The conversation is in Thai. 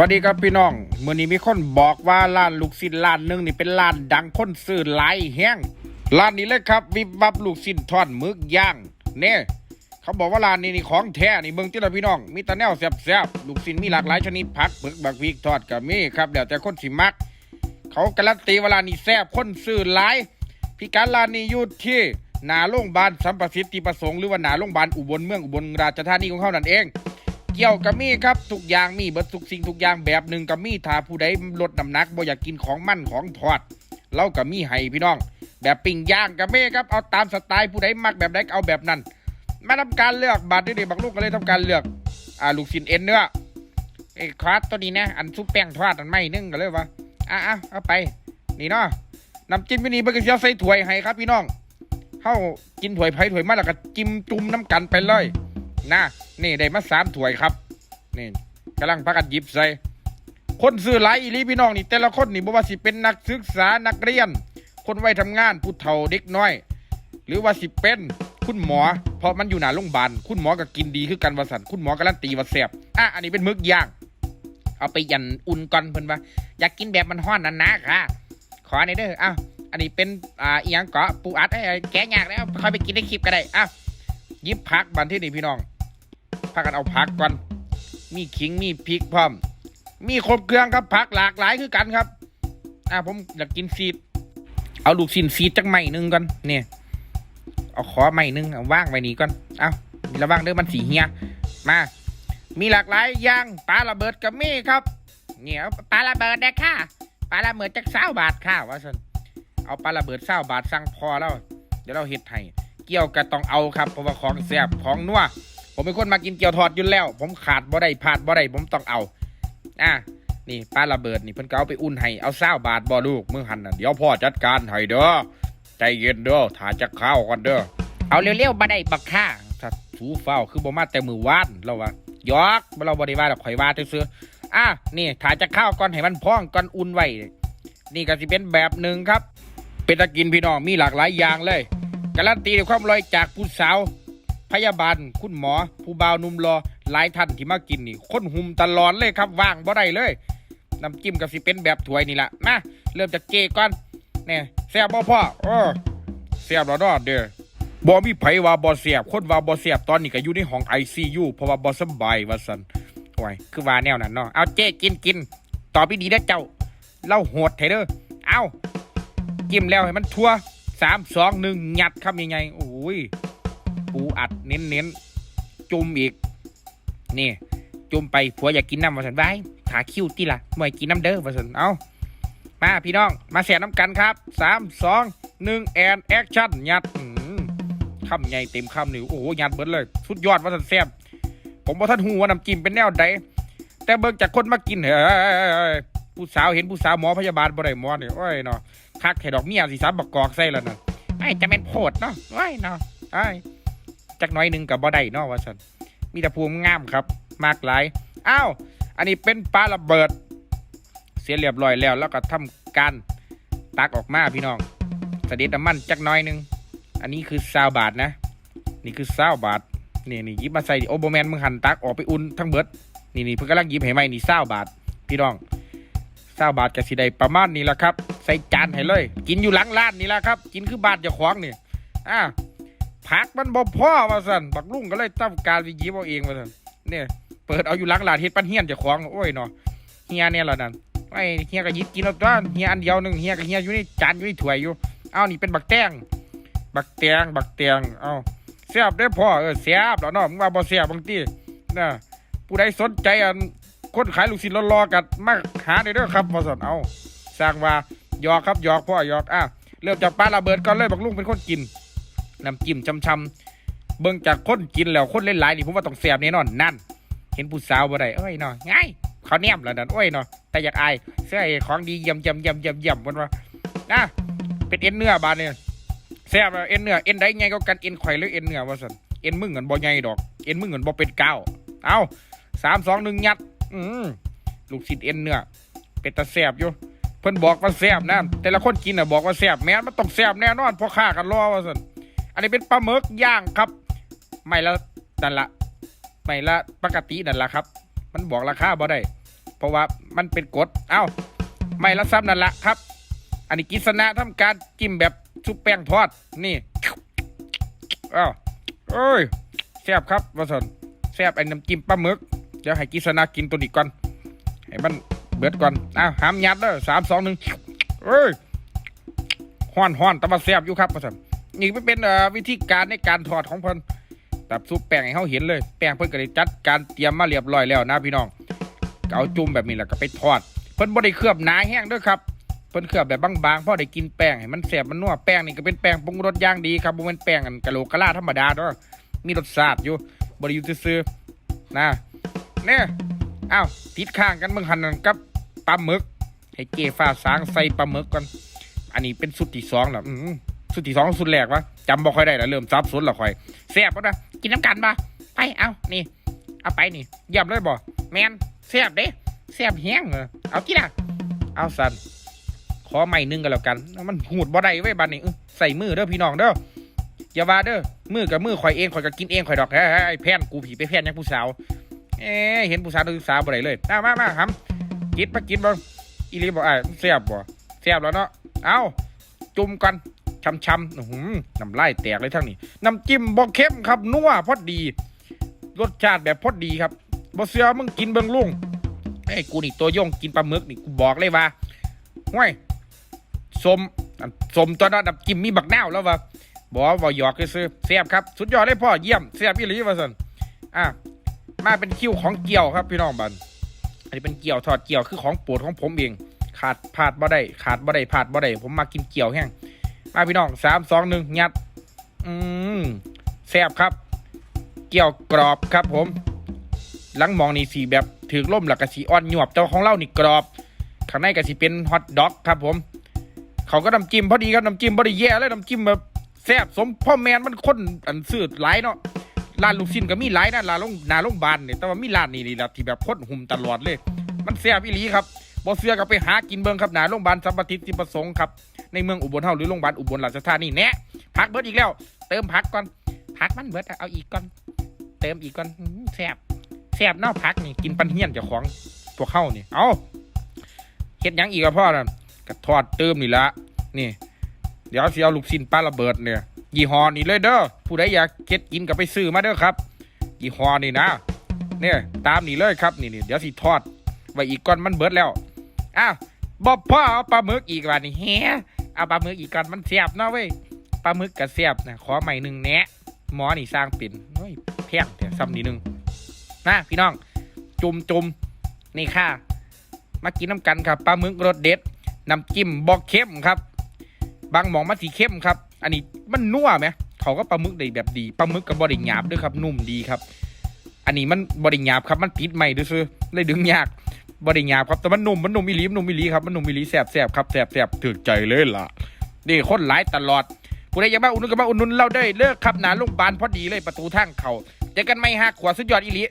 วัสดีครับพี่น้องเมื่อนี้มีคนบอกว่าร้านลูกชิ้นร้านหนึ่งนี่เป็นร้านดังคนซื้อหลายแห้งร้านนี้เลยครับ วิบวับลูกชิ้นทอดหมึกย่างเนี่ยเขาบอกว่าร้านนี้นี่ของแท้นี่เบิ่งที่ละพี่น้อง มีตะแนวแซ่บๆลูกชิ้นมีหลากหลายชนิดผักเผือกบักพริกทอดก็มีครับแล้วแต่คนสิมัก เขาการันตีว่าร้านนี้แซ่บคนซื้อหลายพิการร้านนี้อยู่ที่หนาโรงพยาบาลสัมประสิทธิประสงค์หรือว่าหนาโรงพยาบาลอุบลเมืองอุบลราชธานีของเขานั่นเอง เกี่ยวกับมีครับทุกอย่างมีเบิดทุกสิ่งทุกอย่างแบบหนึ่งกับมีถ้าผู้ใดลดน้ำหนักบ่อยากกินของมั่นของทอดเราก็มีให้พี่น้อง แบบปิ้งย่างกับมีครับเอาตามสไตล์ผู้ใดมักแบบใดเอาแบบนั้น มาทำการเลือกบัตรด้วยเด็กบักลูกก็เลยทำการเลือกอ่าลูกชิ้นเอ็นเนื้อไอ้คลาสตัวนี้นะอันซุปแป้งทอดอันไม่นึ่งก็เลยว่าอะอะเอาไป นี่เนาะน้ำจิ้มมินีเบอร์เกอร์ใส่ถ้วยให้ครับพี่น้องเข้ากินถ้วยไผ่ถ้วยมาแล้วก็จิ้มจุ่มน้ำกันไปเลย นะนี่ได้มาสามถ้วยครับนี่กำลังพักกันยิบใส่คนซื้อหลายอีลีพี่น้องนี่ แต่ละคนนี่บ่ว่าสิเป็นนักศึกษานักเรียน คนวัยทำงานผู้เฒ่าเด็กน้อย หรือว่าสิเป็นคุณหมอ เพราะมันอยู่หน้าโรงพยาบาลคุณหมอก็กินดีคือกันวสันคุณหมอการันตีว่าแซ่บอะอันนี้เป็นมึกย่างเอาไปยันอุ่นก่อนเพิ่นว่า อยากกินแบบมันห้อนนั่นนะค่ะ ขอในอยเด้ออ้าวอันนี้เป็นอ่าอีหยังเกาะปูอัดเอ้แกะยากแล้วค่อยไปกินในคลิปก็ได้อ้าวยิบผักบันที่นี่พี่น้อง พากันเอาผักก่อน มีขิงมีพริกพร้อม มีครบเครื่องครับผักหลากหลายคือกันครับ อ่าผมอยากกินซีดเอาลูกชิ้นซีดจักไม้หนึ่งก่อนเนี่ยเอาขอไม้หนึ่งเอาว่างไว้นี่ก่อนเอาระว่างเด้อมันสีเฮียมา มีหลากหลายอย่างปลาระเบิดกับมีครับเนี่ยปลาระเบิดนะค่ะปลาระเบิดจากเศร้าบาทค่ะ ว่าสันเอาปลาระเบิดเศร้าบาทสั่งพอแล้ว เดี๋ยวเราเฮ็ดให้เกี่ยวกับต้องเอาครับเพราะว่าของแซ่บของนัว ผมเป็นคนมากินเกี๊ยวทอดอยู่แล้ว ผมขาดบ่ได้พลาดบ่ได้ผมต้องเอา อะนี่ปลาระเบิดนี่เพิ่นก็เอาไปอุ่นให้เอาเศร้าบาทบ่ลูกมือหันน่ะเดี๋ยวพ่อจัดการให้เด้อใจเย็นเด้อถ่าจะข้าวก่อนเด้อเอาเร็วๆบ่ได้บักค่าถ้าถูเฝ้าคือบ่มาแต่มือวานเราว่าหยอกเราบ่ได้ว่าดอกข่อยว่าซื่อๆอะนี่ถ่าจะข้าวก่อนให้มันพองก่อนอุ่นไว้นี่ก็สิเป็นแบบหนึ่งครับ เป็นตะกินพี่น้องมีหลากหลายอย่างเลยการันตีด้วยความอร่อยจากผู้สาว พยาบาล คุณหมอ ผู้บ่าวหนุ่มรอ หลายท่านที่มากินนี่คนหุ่มตลอดเลยครับว่างบ่ได้เลยน้ำจิ้มก็สิเป็นแบบถ้วยนี่แหละมาเริ่มจากเจก่อนเนี่ยแซ่บบ่พ่อเออแซ่บแล้วเนาะเด้อบ่มีไผว่าบ่แซ่บคนว่าบ่แซ่บตอนนี้ก็อยู่ในห้อง ICU เพราะว่าบ่สบายว่าซั่นโอ้ยคือว่าแนวนั้นเนาะเอาเจกินกินต่อบดีนะเจ้าเล่าโหดไทเด้อเอาจิ้มแล้วให้มันทั่วสามสองหนึ่งหยัดคำยังไงโอ้ย ปูอัดเน้นเน้นๆจุ่มอีก นี่ จุ่มไปผัวอยากกินน้ำวาสันไว้ขาคิ้วตีละเมื่อกินน้ำเด้อวาสันเอามาพี่น้องมาแสน้ำกันครับสามสองหนึ่งแอนแอคชั่นยัดอืมคำใหญ่เต็มคำนี่โอ้โหยัดเบิดเลย สุดยอดวาสันแซ่บผมบอกท่านหูว่าน้ำจิ้มเป็นแนวใดแต่เบิ่งจากคนมากินเฮ้ยผู้สาวเห็นผู้สาวหมอพยาบาลบ่ได้หมอเนี่ยโอ้ยเนาะคักแค่ดอกเมียสีสามบักกอกใส่แล้วนาะไอ้จะเป็นโพดเนาะโอ้ยเนาะไอ้ จักน้อยหนึ่งกับบ่ได้เนอว่าสันมีแต่ภูมิงามครับ มากหลายอ้าวอันนี้เป็นปลาระเบิด เสียเรียบร้อยแล้ว แล้วก็ทำการตักออกมาพี่น้องเสด็จน้ำมันจักน้อยหนึ่งอันนี้คือซาวบาทนะ นี่คือซาวบาทนี่นี่ยิบมาใส่โอโบแมนมึงหันตักออกไปอุ่นทั้งเบิดนี่นี่เพิ่งกำลังยิบให้ไหมนี่ซาวบาทพี่น้องซาวบาทกับสีใดประมาณนี้แหละครับ ใส่จานให้เลย กินอยู่หลังร้านนี่แหละครับ กินคือ บาทจะขวางนี่อ่า ผักมันบ่พ่อว่าสั่นบักลุงก็เลยตั้งการไปหยิบเอาเองว่าสั่นเนี่ยเปิดเอาอยู่ลังหลานเฮ็ดปันเฮียนเจะของโอ้ยเนาะเฮียเนี่ยละนั่นไอ้เฮียก็ยิบกินแล้วตัวเฮียอันเดียวหนึงเฮียก็เฮียอยู่ในจานอยู่ในถ้วยอยู่เอานี่เป็นบักแตงบักแตงบักแตงเอาแซ่บได้พ่อเออแซ่บแล้วเนาะมึงว่าบ่แซ่บบางทีนะผู้ใดสนใจอันคนขายลูกชิ้นรอๆกันมาหาได้เด้อครับว่าสันเอาสร้างว่าหยอกครับหยอกพ่อหยอกอะเริ่มจากปลาระเบิดก่อนเลยบักลุงเป็นคนกิน น้ำจิ้มช่ำๆเบิ่งจากคนกินแล้วคนเล่นหลายนี่ผมว่าต้องแซ่บแน่นอนนั่น เห็นผู้สาวบ่ได้เอ้ยเนาะง่ายเขาแนมแล้วนั่นโอ้ยเนาะแต่อยากอายเสื้อของดีเยี่ยมเยี่ยมเยี่ยมเยี่ยมเยี่ยมมันว่าอะเป็นเอ็นเนื้อบานเนี่ยแซ่บเอ็นเนื้อเอ็นได้ไงก็กันเอ็นข่อยหรือเอ็นเนื้อว่าสันเอ็นมึงเงินบ่ใหญ่ดอกเอ็นมึงเงินบ่เป็นเก้าเอาสามสองหนึ่งยัด อืมลูกศิษย์เอ็นเนื้อเป็นตาแซ่บอยู่เพิ่นบอกว่าแซ่บนะแต่ละคนกินน่ะบอกว่าแซ่บแม้นมันต้องแซ่บแน่นอนพราะค่ากันรอว่าซั่น อันนี้เป็นปลาหมึกย่างครับ ไม่ละนั่นละไม่ละปกตินั่นละครับ มันบอกราคาบ่ได้ เพราะว่ามันเป็นกฎเอ้าไม่ละซ้ำนั่นละครับ อันนี้กิษณะทำการจิ้มแบบชุบแป้งทอดนี่อ้าวเอ้ยแซ่บครับวสันแซ่บไอ้น้ำจิ้มปลาหมึกเดี๋ยวให้กิษณะกินตัวนี้ก่อนให้มันเบิดก่อนอ้าวหามยัดเด้อสามสองหนึ่งเอ้ยห้อนห้อนแต่ว่าแซ่บอยู่ครับวสัน นี่ไม่เป็นวิธีการในการทอดของเพิ่นแบบซุปแป้งให้เขาเห็นเลย แป้งเพิ่นก็ได้จัดการเตรียมมาเรียบร้อยแล้วนะพี่น้องก็เอาจุ่มแบบนี้แล้วก็ไปทอด เพิ่นบ่ได้เคลือบหนาแห้งด้วยครับเพิ่นเคลือบแบบบางๆพอได้กินแป้งให้มันแสบมันนัวแป้งนี่ก็เป็นแป้งปรุงรสอย่างดีครับบ่แม่นแป้งอันกะโหลกกะลาธรรมดาเนาะมีรสชาติอยู่บ่ได้อยู่ซื่อๆนะเนี่ยอ้าวติดข้างกันเบิ่งหันนั่นกับปลาหมึกให้เจฟ้าสางใส่ปลาหมึกก่อนอันนี้เป็นสุดที่สองแล้วอือ สุดที่สองสุดแรกวะจำบ่ค่อยได้แล้วเริ่มซับซ้อนแล้วค่อยแซ่บบ่นะกินน้ำกันบ่ไปเอานี่ เอาไปนี่ยี่ยมเลยบ่แมนแซ่บเด้แซ่บแห้งเออเอากี่ล่ะเอาสันขอใหม่นึงกันแล้วกัน มันหูดบ่ได้ไว้บัดนี้อื้อใส่มือเด้อพี่น้องเด้ออย่าว่าเด้อมือกับมือข่อยเองข่อยก็กินเองข่อยดอกเฮ้ยไอ้แพนกูผีไปแพนยังผู้สาวเอ้เห็นผู้สาวนักศึกษาบ่ได้เลยมามามาครับกินมากินบ่อีลีบอกไอ้แซ่บบ่แซ่บแล้วเนาะเอาจุ่มกัน ช้ำๆน้ำลายแตกเลยทั้งนี้น้ำจิ้มบ่เข้มครับนัวพอดี รสชาติแบบพอดีครับบ่เสือมึงกินเบิ่งลุงไอ้กูนี่ตัวย่งกินปลาหมึกนี่กูบอกเลยว่าห้วยสมสมตัวนั้นดับกิมมีบักนาวแล้ววะบอกว่าบ่หยอกซื้อเสียบครับ สุดยอดเลยพ่อเยี่ยมเสียบพี่หลีว่าสันอะมาเป็นคิวของเกี่ยวครับพี่น้องบันอันนี้เป็นเกี่ยวทอดเกี่ยวคือของโปรดของผมเอง ขาดพลาดบ่ได้ ขาดบ่ได้พลาดบ่ได้ผมมากินเกี่ยวแห้ง มาพี่น้องสามสองหนึ่งยัด อืมแซ่บครับ เกี่ยวกรอบครับผม หลังมองนี่สีแบบถือล่มหลักกะสีอ่อนหยวบแต่ว่าของเล่านี่กรอบ ข้างในก็สิเป็นฮอทด็อกครับผม เขาก็น้ำจิ้มพอดีครับน้ำจิ้มพอดีแย่เลยน้ำจิ้มแบบแซ่บสมพ่อแมนมันคนอันซื้อหลายเนาะร้านลูกชิ้นก็มีหลายนะร้านลงนาโรงบาลเนี่ยแต่ว่ามีร้านนี้นี่แหละที่แบบคนหุ่มตลอดเลย มันแซ่บอีหลีครับบ่เสือก็ไปหากินเบิ่งครับนาโรงบาลสัมปทิตที่ประสงค์ครับ ในเมืองอุบลเฮาหรือโรงพยาบาลอุบลราชธานีแนะพักเบิดอีกแล้ว เติมผักก่อนผักมันเบิดเอาอีกก่อนเติมอีกก่อนแซบแซบเนาะผักนี่กินปันเฮียนเจ้าของพวกเฮานี่เอาเฮ็ดยังอีกอะพ่อน่ะกระทอดเติมนี่ละนี่ เดี๋ยวสิเอาลูกชิ้นปลาระเบิดเนี่ยยี่ห้อนี่เลยเด้อผู้ใดอยากเฮ็ดกินก็ไปซื้อมาเด้อครับยี่ห้อนี่นะเนี่ยตามนี่เลยครับนี่นี่เดี๋ยวสิทอดไว้อีกก่อนมันเบิดแล้วอ้าวบอบพ่อเอาปลาหมึกอีกว่านี่แฮ เอาปลาหมึกอีกก่อนมันแซ่บเนาะเว้ยปลาหมึกก็แซ่บนะขอใหม่หนึ่งแนะหมอนี่สร้างเป็นเฮ้ยแพงแต่ซ้ำนี่หนึงนะพี่น้อง จุ่มจุ่มนี่ค่ะ มากินน้ำกันครับปลาหมึกรสเด็ดน้ำจิ้มบอกเข้มครับ บางหมองมันสีเข้มครับ อันนี้มันนัวไหมเขาก็ปลาหมึกได้แบบดีปลาหมึกกับบริหยาบด้วยครับ นุ่มดีครับ อันนี้มันบริหยาบครับมันปิดใหม่ด้วยซื้อเลยดึงยาก บริญยาครับแต่มันหนุ่มมันหนุ่มมิลีมันนุ่มมิลีครับมันหนุ่มมิลีแสบแสบครับแสบแสบถึกใจเลยล่ะนี่คนหลายตลอดผู้ใดอยากมาอุ่นุนก็มาอุ่นุนเราได้เลิกครับหนาโรงพยาบาลพอดีเลยประตูทางเขาเจอกันไม่หักขวาสุดยอดอีหลี